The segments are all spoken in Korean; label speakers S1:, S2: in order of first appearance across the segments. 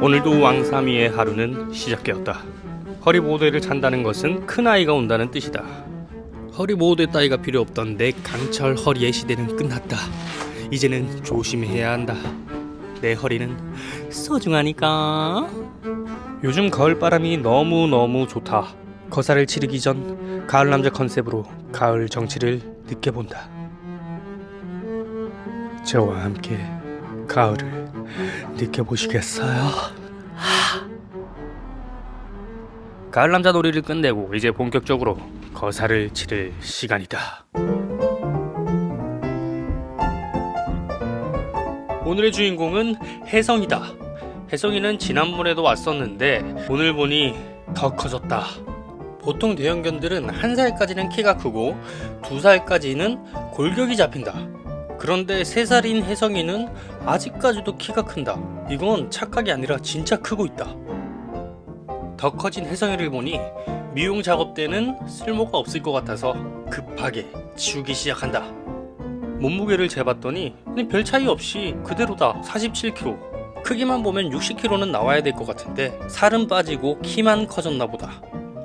S1: 오늘도 왕삼이의 하루는 시작되었다. 허리 보호대를 찬다는 것은 큰 아이가 온다는 뜻이다. 허리 보호대 따위가 필요 없던 내 강철 허리의 시대는 끝났다. 이제는 조심해야 한다. 내 허리는 소중하니까. 요즘 가을 바람이 너무 너무 좋다. 거사를 치르기 전 가을 남자 컨셉으로 가을 정취를 느껴본다. 저와 함께 가을을 느껴보시겠어요? 가을 남자 놀이를 끝내고 이제 본격적으로 거사를 치를 시간이다. 오늘의 주인공은 혜성이다. 혜성이는 지난번에도 왔었는데 오늘 보니 더 커졌다. 보통 대형견들은 한 살까지는 키가 크고 두 살까지는 골격이 잡힌다. 그런데 세 살인 혜성이는 아직까지도 키가 큰다. 이건 착각이 아니라 진짜 크고 있다. 더 커진 혜성이를 보니 미용 작업 때는 쓸모가 없을 것 같아서 급하게 치우기 시작한다. 몸무게를 재봤더니 별 차이 없이 그대로다 47kg. 크기만 보면 60kg는 나와야 될 것 같은데 살은 빠지고 키만 커졌나 보다.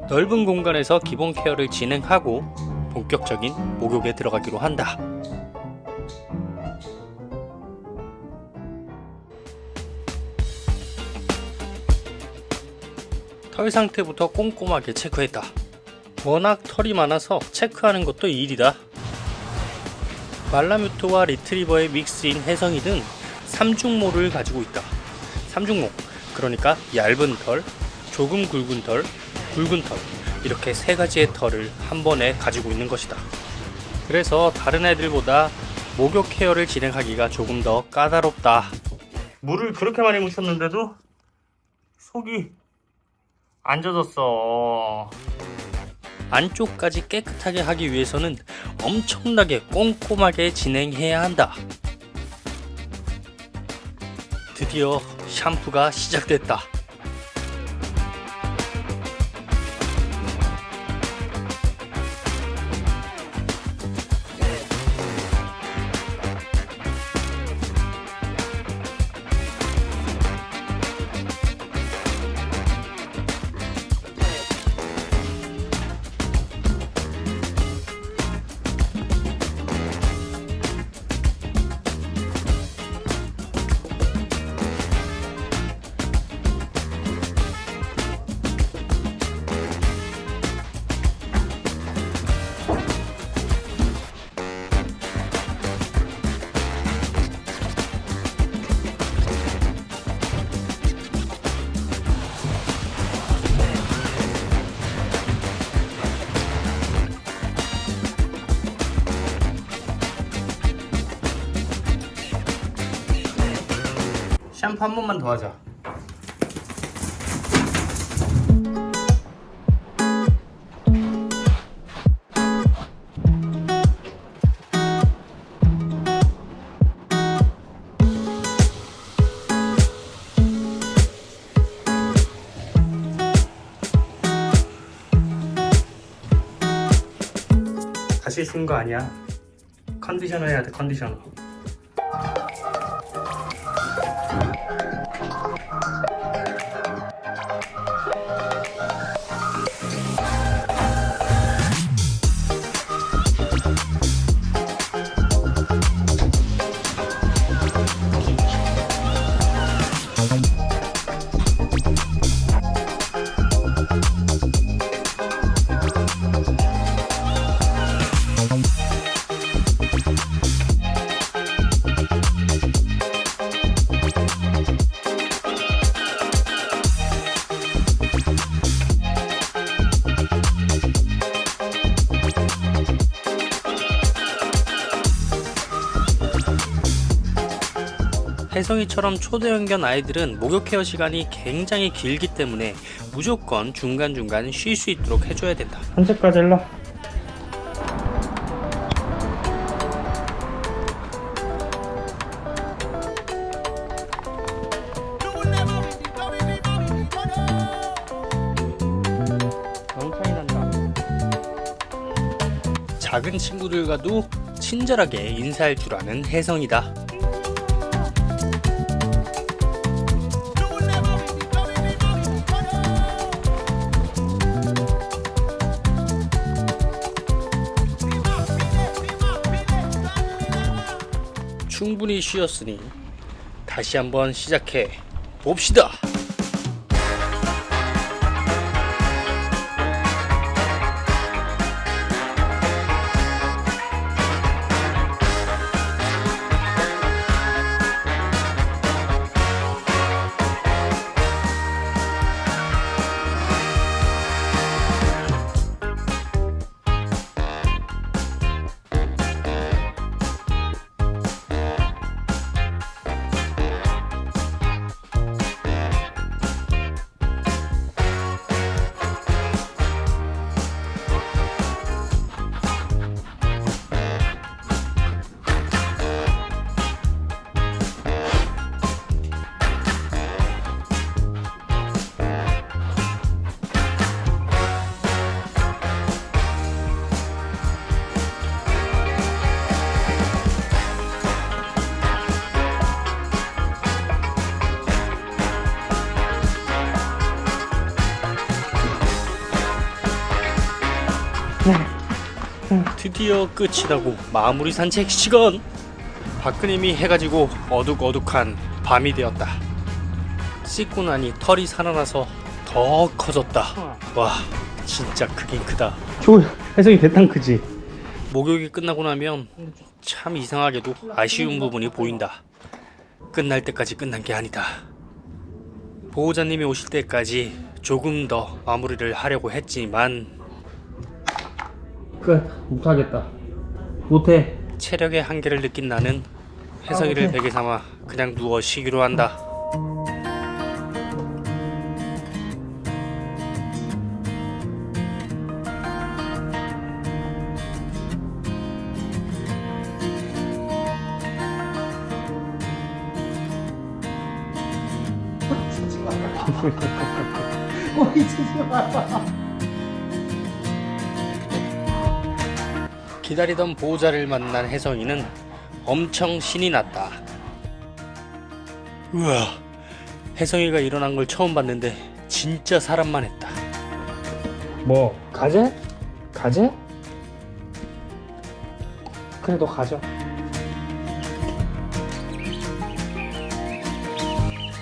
S1: 넓은 공간에서 기본 케어를 진행하고 본격적인 목욕에 들어가기로 한다. 털 상태부터 꼼꼼하게 체크했다. 워낙 털이 많아서 체크하는 것도 일이다. 말라뮤트와 리트리버의 믹스인 혜성이는 삼중모를 가지고 있다. 삼중모, 그러니까 얇은 털, 조금 굵은 털, 굵은 털, 이렇게 세 가지의 털을 한 번에 가지고 있는 것이다. 그래서 다른 애들보다 목욕 케어를 진행하기가 조금 더 까다롭다. 물을 그렇게 많이 묻혔는데도 속이 안 젖었어. 안쪽까지 깨끗하게 하기 위해서는 엄청나게 꼼꼼하게 진행해야 한다. 드디어 샴푸가 시작됐다. 한 번만 더 하자. 다시 쓴 거 아니야? 컨디셔너 해야 돼 컨디셔너. 혜성이처럼 초대형견 아이들은 목욕 케어 시간이 굉장히 길기 때문에 무조건 중간중간 쉴 수 있도록 해줘야 된다. 산책까지 일러. 작은 친구들과도 친절하게 인사할 줄 아는 혜성이다. 충분히 쉬었으니 다시 한번 시작해 봅시다. 드디어 끝이 나고 마무리 산책 시간. 박근혜미 해가지고 어둑어둑한 밤이 되었다. 씻고 나니 털이 살아나서 더 커졌다. 와, 진짜 크긴 크다.
S2: 조 혜성이 대탕 크지?
S1: 목욕이 끝나고 나면 참 이상하게도 아쉬운 부분이 보인다. 끝날 때까지 끝난 게 아니다. 보호자님이 오실 때까지 조금 더 마무리를 하려고 했지만
S2: 끝. 못하겠다. 못해.
S1: 체력의 한계를 느낀 나는 혜성이를
S2: 아,
S1: 베개 삼아 그냥 누워 쉬기로 한다. 기다리던 보호자를 만난 혜성이는 엄청 신이 났다. 우와, 혜성이가 일어난 걸 처음 봤는데 진짜 사람만 했다.
S2: 뭐 가재? 가재? 그래 너 가져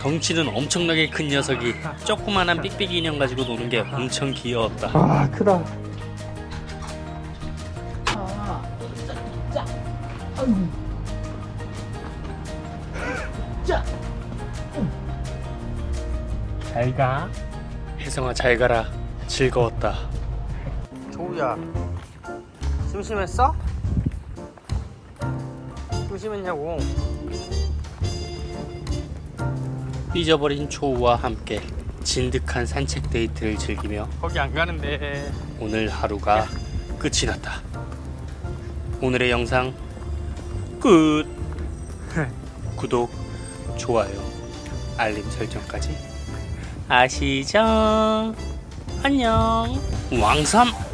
S1: 덩치는 엄청나게 큰 녀석이 조그만한 삑삑이 인형 가지고 노는 게 엄청 귀여웠다.
S2: 아 크다 잘가
S1: 혜성아 잘 가라. 즐거웠다. 조우야, 심심했어? 심심했냐고. 삐져버린 초우와 함께 진득한 산책 데이트를 즐기며 거기 안 가는데 오늘 하루가 끝이 났다. 오늘의 영상 끝. 구독, 좋아요, 알림 설정까지 아시죠? 안녕. 왕삼.